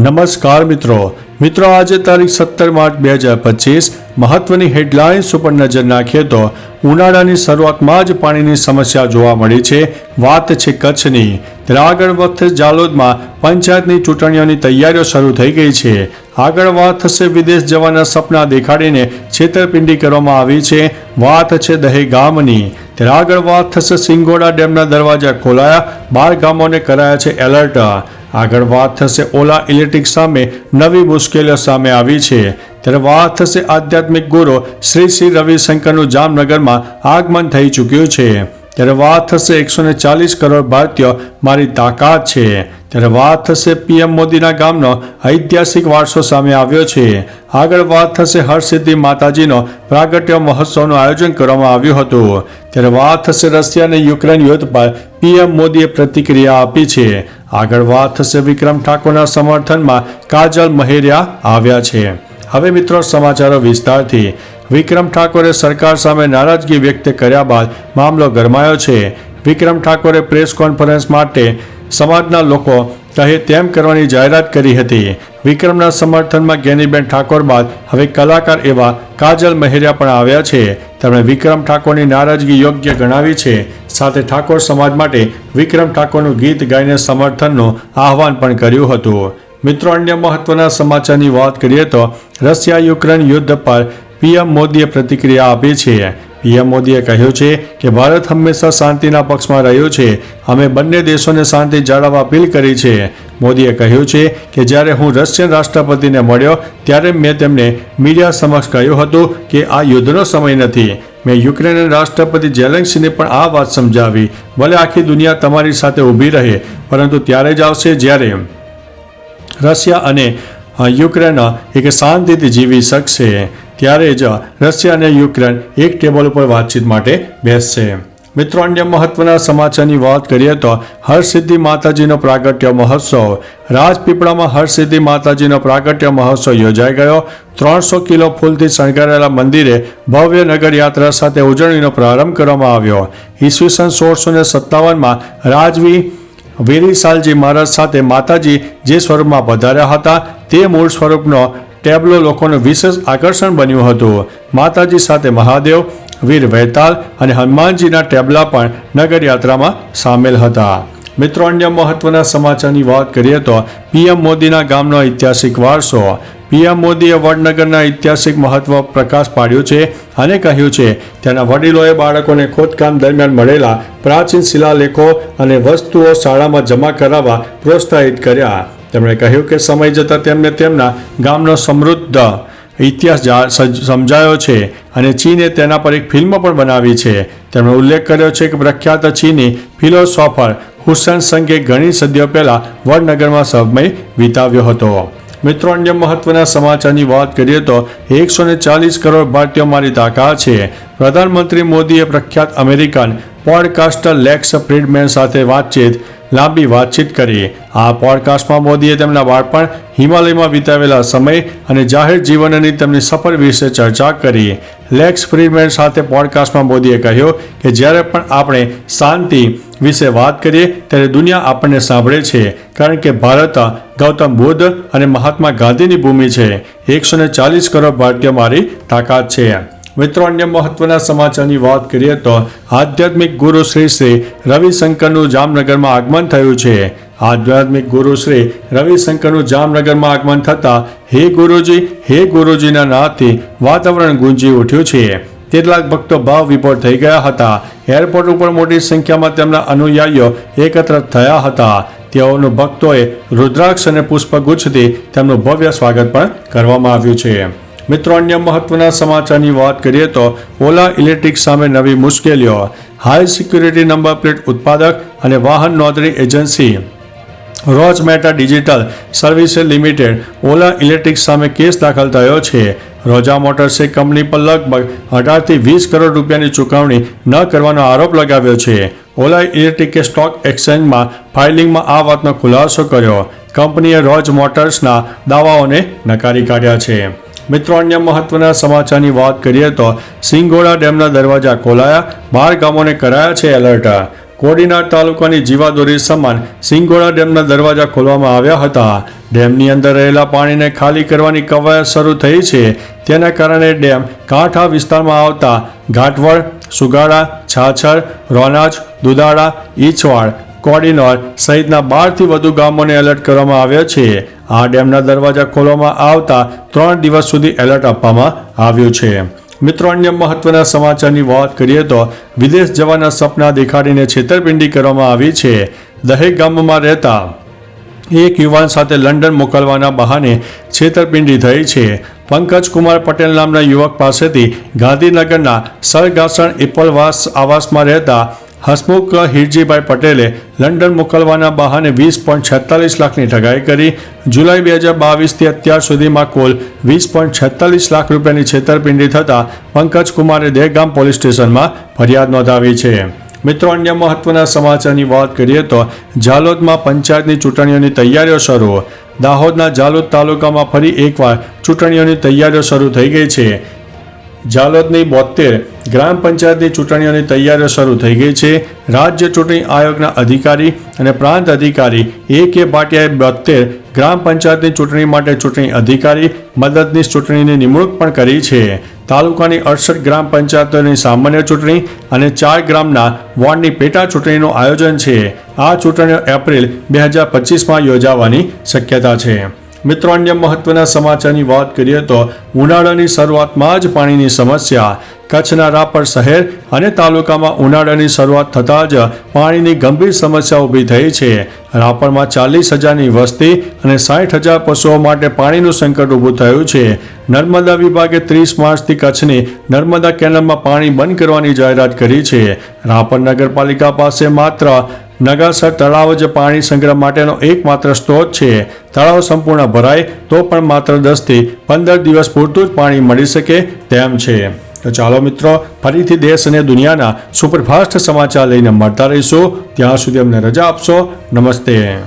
નમસ્કાર મિત્રો. મિત્રો, આજે તારીખ સત્તર માર્ચ બે હજાર પચીસ. મહત્વની હેડલાઇન્સ ઉપર નજર નાખીએ તો ઉનાળાની શરૂઆતમાં જ પાણીની સમસ્યા જોવા મળી છે. વાત છે કચ્છની. ત્યારે આગળ વખતે જાલોદમાં પંચાયતની ચૂંટણીઓની તૈયારીઓ શરૂ થઈ ગઈ છે. આગળ વાત થશે વિદેશ જવાના સપના દેખાડીને છેતરપિંડી કરવામાં આવી છે. વાત છે દહે ગામની ત્યારે આગળ વાત થશે સિંગોડા ડેમના દરવાજા ખોલાયા. બાર ગામોને કરાયા છે એલર્ટ. આગળ વાત થશે ઓલા ઇલેક્ટ્રિક સામે. નવી મુશ્કેલીઓ સામે આવી છે. ત્યારે વાત થશે આધ્યાત્મિક ગુરુ શ્રી શ્રી રવિશંકરનું જામનગરમાં આગમન થઈ ચૂક્યું છે. ત્યારે વાત થશે એકસો ને ચાલીસ કરોડ ભારતીયો મારી તાકાત છે. ત્યારે વાત થશે પીએમ મોદીના ગામનો ઐતિહાસિક વારસો સામે આવ્યો છે. આગળ વાત થશે હરસિદ્ધિ માતાજીનો પ્રાગટ્ય મહોત્સવનું આયોજન કરવામાં આવ્યું હતું. ત્યારે વાત થશે રશિયા અને યુક્રેન યુદ્ધ પર પીએમ મોદીએ પ્રતિક્રિયા આપી છે. આગળ વાત થશે વિક્રમ ઠાકોરના સમર્થનમાં કાજલ મહેરિયા આવ્યા છે. હવે મિત્રો સમાચારો વિસ્તારથી. વિક્રમ ઠાકોરે સરકાર સામે નારાજગી વ્યક્ત કર્યા બાદ મામલો ગરમાયો છે. વિક્રમ ઠાકોરે પ્રેસ કોન્ફરન્સ માટે સમાજના લોકો કહે તેમ કરવાની જાહેરાત કરી હતી. વિક્રમના સમર્થનમાં જ્ઞાનીબેન ઠાકોર બાદ હવે કલાકાર એવા કાજલ મહેરિયા પણ આવ્યા છે. તેમણે વિક્રમ ઠાકોરની નારાજગી યોગ્ય ગણાવી છે. સાથે ઠાકોર સમાજ માટે વિક્રમ ઠાકોરનું ગીત ગાઈને સમર્થનનું આહવાન પણ કર્યું હતું. મિત્રો, અન્ય મહત્વના સમાચારની વાત કરીએ તો રશિયા યુક્રેન યુદ્ધ પર પીએમ મોદીએ પ્રતિક્રિયા આપી છે. પીએમ મોદીએ કહ્યું છે કે ભારત હંમેશા શાંતિના પક્ષમાં રહ્યું છે. અમે બંને દેશોને શાંતિ જાળવવા અપીલ કરી છે. મોદીએ કહ્યું છે કે જ્યારે હું રશિયન રાષ્ટ્રપતિને મળ્યો, ત્યારે મેં તેમને મીડિયા સમક્ષ કહ્યું હતું કે આ યુદ્ધનો સમય નથી. મેં યુક્રેનના રાષ્ટ્રપતિ જેલેન્સીને પણ આ વાત સમજાવી. ભલે આખી દુનિયા તમારી સાથે ઊભી રહે, પરંતુ ત્યારે જ આવશે જ્યારે રશિયા અને યુક્રેન એક શાંતિથી જીવી શકશે. ત્યારે જ રશિયા અને યુક્રેન એક ટેબલ ઉપર વાતચીત માટે બેસશે. મિત્રો, અન્ય મહત્વના સમાચારની વાત કરીએ તો હરસિદ્ધિ માતાજીનો પ્રાગટ્ય મહોત્સવ. રાજપીપળામાં હરસિદ્ધિ માતાજીનો પ્રાગટ્ય મહોત્સવ યોજાઈ ગયો. ત્રણસો કિલો ફૂલથી શણગારેલા મંદિરે ભવ્ય નગર યાત્રા સાથે ઉજવણીનો પ્રારંભ કરવામાં આવ્યો. ઈસવીસન સોળસો ને સત્તાવનમાં રાજવી વીરીસાલજી મહારાજ સાથે માતાજી જે સ્વરૂપમાં પધાર્યા હતા તે મૂળ સ્વરૂપનો ટેબ્લો લોકોનું વિશેષ આકર્ષણ બન્યું હતું. માતાજી સાથે મહાદેવ, વીર વૈતાલ અને હનુમાનજીના ટેબલા પણ નગરયાત્રામાં સામેલ હતા. મિત્રો, અન્ય મહત્વના સમાચારની વાત કરીએ તો પીએમ મોદીના ગામનો ઐતિહાસિક વારસો. પીએમ મોદીએ વડનગરના ઐતિહાસિક મહત્વ પ્રકાશ પાડ્યો છે અને કહ્યું છે, તેના વડીલોએ બાળકોને ખોદકામ દરમિયાન મળેલા પ્રાચીન શિલાલેખો અને વસ્તુઓ શાળામાં જમા કરાવવા પ્રોત્સાહિત કર્યા. તેમણે કહ્યું કે સમય જતાં તેમને તેમના ગામનો સમૃદ્ધ ઇતિહાસ સમજાયો છે અને ચીને તેના પર એક ફિલ્મ પણ બનાવી છે. તેમણે ઉલ્લેખ કર્યો છે કે પ્રખ્યાત ચીની ફિલોસોફર હુસેન સંઘે ઘણી સદીઓ પહેલા વડનગરમાં સમય વિતાવ્યો હતો. મિત્રો, અન્ય મહત્વના સમાચારની વાત કરીએ તો એકસો ને ચાલીસ કરોડ ભારતીયો મારી તાકાત છે. પ્રધાનમંત્રી મોદીએ પ્રખ્યાત અમેરિકન પોડકાસ્ટર લેક્સ ફ્રીડમેન સાથે વાતચીત લાંબી વાતચીત કરી આ પોડકાસ્ટમાં મોદીએ તેમના બાળપણ હિમાલયમાં વિતાવેલા સમય અને જાહેર જીવનની તેમની સફર વિશે ચર્ચા કરી. લેક્સ ફ્રીમેન સાથે પોડકાસ્ટમાં મોદીએ કહ્યું કે જ્યારે પણ આપણે શાંતિ વિશે વાત કરીએ, ત્યારે દુનિયા આપણને સાંભળે છે. કારણ કે ભારત ગૌતમ બુદ્ધ અને મહાત્મા ગાંધીની ભૂમિ છે. એકસો ચાલીસ કરોડ ભારતીય મારી તાકાત છે. મિત્રો, અન્ય મહત્વના સમાચારની વાત કરીએ તો આધ્યાત્મિક ગુરુ શ્રી શ્રી રવિશંકરનું જામનગરમાં આગમન થયું છે. આધ્યાત્મિક ગુરુ શ્રી રવિશંકરનું જામનગરમાં આગમન થતાં હે ગુરુજી, હે ગુરુજીના નાથી વાતાવરણ ગુંજી ઉઠ્યું છે. કેટલાક ભક્તો ભાવ વિભોર થઈ ગયા હતા. એરપોર્ટ ઉપર મોટી સંખ્યામાં તેમના અનુયાયીઓ એકત્ર થયા હતા. તેઓનું ભક્તોએ રુદ્રાક્ષ અને પુષ્પગુચ્છથી તેમનું ભવ્ય સ્વાગત પણ કરવામાં આવ્યું છે. મિત્રો, અન્ય મહત્વના સમાચારની વાત કરીએ તો ઓલા ઇલેક્ટ્રિક સામે નવી મુશ્કેલીઓ. હાઈ સિક્યુરિટી નંબર પ્લેટ ઉત્પાદક અને વાહન નોંધણી agency. Rosmerta digital services limited Ola electric સામે કેસ દાખલ થયો છે. રોજા મોટર્સે કંપની પર લગભગ અઢારથી વીસ કરોડ રૂપિયાની ચૂકવણી ન કરવાનો આરોપ લગાવ્યો છે. ઓલા ઇલેક્ટ્રિકે સ્ટોક એક્સચેન્જમાં ફાઇલિંગમાં આ વાતનો ખુલાસો કર્યો. કંપનીએ રોજ મોટર્સના દાવાઓને નકારી કાઢ્યા છે. મિત્રો, અન્ય મહત્વના સમાચારની વાત કરીએ તો સિંગોડા ડેમના દરવાજા ખોલાયા, બાર ગામોને કરાયા છે એલર્ટ. કોડીનાર તાલુકાની જીવાદોરી સમાન સિંગોડા ડેમના દરવાજા ખોલવામાં આવ્યા હતા. ડેમની અંદર રહેલા પાણીને ખાલી કરવાની કવાયત શરૂ થઈ છે. તેના કારણે ડેમ કાંઠા વિસ્તારમાં આવતા ઘાટવડ, સુગાડા, છાછર, રોનાજ દુધાળા ઈછવાડ કોડીનોર સહિતના બારથી વધુ ગામોને એલર્ટ કરવામાં આવ્યા છે. આ ડેમના દરવાજા ખોલવામાં આવતા ત્રણ દિવસ સુધી એલર્ટ આપવામાં આવ્યું છે. મિત્રો, અન્ય મહત્વના સમાચારની વાત કરીએ તો વિદેશ જવાના સપના દેખાડીને છેતરપિંડી કરવામાં આવી છે. દહેક ગામમાં રહેતા એક યુવાન સાથે લંડન મોકલવાના બહાને છેતરપિંડી થઈ છે. પંકજ કુમાર પટેલ નામના યુવક પાસેથી ગાંધીનગરના સરગાસણ ઇપલવાસ આવાસમાં રહેતા હસમુખ હિરજીભાઈ પટેલે લંડન મોકલવાના બહાને વીસ પોઈન્ટ છેતાલીસ લાખની ઠગાઈ કરી. જુલાઈ બે હજાર બાવીસથી અત્યાર સુધીમાં કુલ વીસ પોઈન્ટ છેતાલીસ લાખ રૂપિયાની છેતરપિંડી થતાં પંકજ કુમારે દહેગામ પોલીસ સ્ટેશનમાં ફરિયાદ નોંધાવી છે. મિત્રો, અન્ય મહત્વના સમાચારની વાત કરીએ તો ઝાલોદમાં પંચાયતની ચૂંટણીઓની તૈયારીઓ શરૂ. દાહોદના ઝાલોદ તાલુકામાં ફરી એકવાર ચૂંટણીઓની તૈયારીઓ શરૂ થઈ ગઈ છે. ઝાલોદની બોતેર ગ્રામ પંચાયતની ચૂંટણીઓની તૈયારીઓ શરૂ થઈ ગઈ છે. રાજ્ય ચૂંટણી આયોગના અધિકારી અને પ્રાંત અધિકારી એ કે ભાટિયાએ બોતેર ગ્રામ પંચાયતની ચૂંટણી માટે ચૂંટણી અધિકારી મદદનીશ ચૂંટણીની નિમણૂક પણ કરી છે. તાલુકાની અડસઠ ગ્રામ પંચાયતોની સામાન્ય ચૂંટણી અને ચાર ગ્રામના વોર્ડની પેટા ચૂંટણીનું આયોજન છે. આ ચૂંટણીઓ એપ્રિલ બે હજાર પચીસમાં યોજાવાની શક્યતા છે. મિત્રો, અન્ય મહત્વના સમાચારની વાત કરીએ તો ઉનાળાની શરૂઆતમાં જ પાણીની સમસ્યા. કચ્છના રાપર શહેર અને તાલુકામાં ઉનાળાની શરૂઆત થતાં જ પાણીની ગંભીર સમસ્યા ઊભી થઈ છે. રાપરમાં ચાલીસ હજારની વસ્તી અને સાઠ હજાર પશુઓ માટે પાણીનું સંકટ ઊભું થયું છે. નર્મદા વિભાગે ત્રીસ માર્ચથી કચ્છની નર્મદા કેનાલમાં પાણી બંધ કરવાની જાહેરાત કરી છે. રાપર નગરપાલિકા પાસે માત્ર નગાસર તળાવ જ પાણી સંગ્રહ માટેનો એકમાત્ર સ્ત્રોત છે. તળાવ સંપૂર્ણ ભરાય તો પણ માત્ર દસથી પંદર દિવસ પૂરતું જ પાણી મળી શકે તેમ છે. તો ચાલો મિત્રો, ફરીથી દેશ અને દુનિયાના સુપરફાસ્ટ સમાચાર લઈને મળતા રહીશું. ત્યાં સુધી અમને રજા આપશો. નમસ્તે.